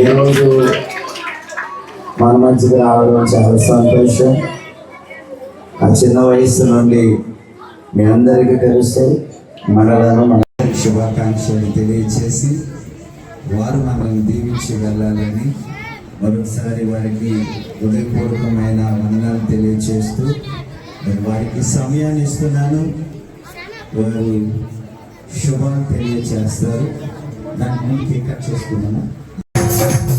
ఈరోజు మన మధ్యకి రావడం చాలా సంతోషం. ఆ చిన్న వయసు నుండి మీ అందరికీ తెలుసు మనలను మన శుభాకాంక్షలు తెలియచేసి వారు మనల్ని దీవించి వెళ్ళాలని మరొకసారి వారికి హృదయపూర్వకమైన వందనాలు తెలియచేస్తూ నేను వారికి సమయాన్ని ఇస్తున్నాను. వారు శుభం తెలియచేస్తారు దాని కేక్ కట్ చేసుకున్నాను happy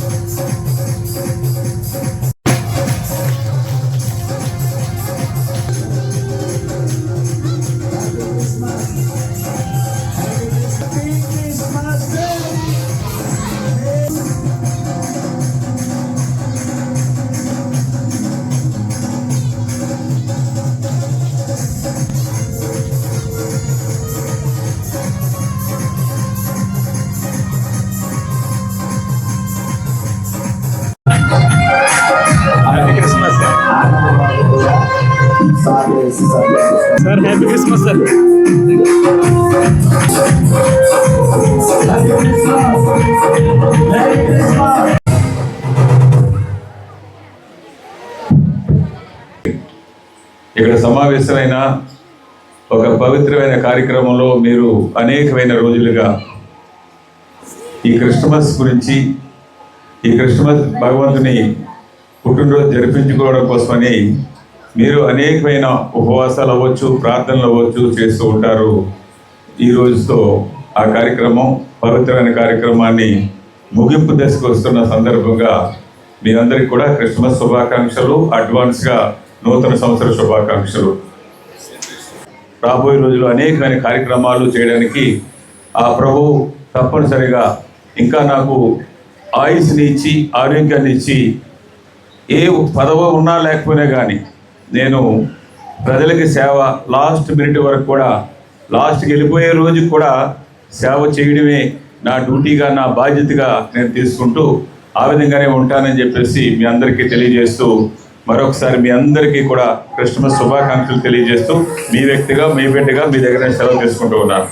sir sir happy Christmas sir ఇక్కడ సమావేశమైన ఒక పవిత్రమైన కార్యక్రమంలో మీరు అనేకమైన రోజులుగా ఈ క్రిస్మస్ గురించి ఈ క్రిస్మస్ భగవంతుని పుట్టినరోజు జరిపించుకోవడం కోసమని మీరు అనేకమైన ఉపవాసాలు అవ్వచ్చు ప్రార్థనలు అవ్వచ్చు చేస్తూ ఉంటారు. ఈ రోజుతో ఆ కార్యక్రమం పవిత్రమైన కార్యక్రమాన్ని ముగింపు దశకు వస్తున్న సందర్భంగా మీ అందరికీ కూడా క్రిస్మస్ శుభాకాంక్షలు అడ్వాన్స్గా నూతన సంవత్సర శుభాకాంక్షలు. రాబోయే రోజుల్లో అనేకమైన కార్యక్రమాలు చేయడానికి ఆ ప్రభు తప్పనిసరిగా ఇంకా నాకు ఆయుష్ని ఇచ్చి ఆరోగ్యాన్ని ఇచ్చి ఏ పదవ ఉన్నా లేకపోయినా కానీ నేను ప్రజలకి సేవ లాస్ట్ మినిట్ వరకు కూడా లాస్ట్కి వెళ్ళిపోయే రోజు కూడా సేవ చేయడమే నా డ్యూటీగా నా బాధ్యతగా నేను తీసుకుంటూ ఆ విధంగానే ఉంటానని చెప్పేసి మీ అందరికీ తెలియజేస్తూ మరొకసారి మీ అందరికీ కూడా క్రిస్మస్ శుభాకాంక్షలు తెలియజేస్తూ మీ వ్యక్తిగా మీ బిడ్డగా మీ దగ్గర సెలవు తీసుకుంటూ ఉన్నాను.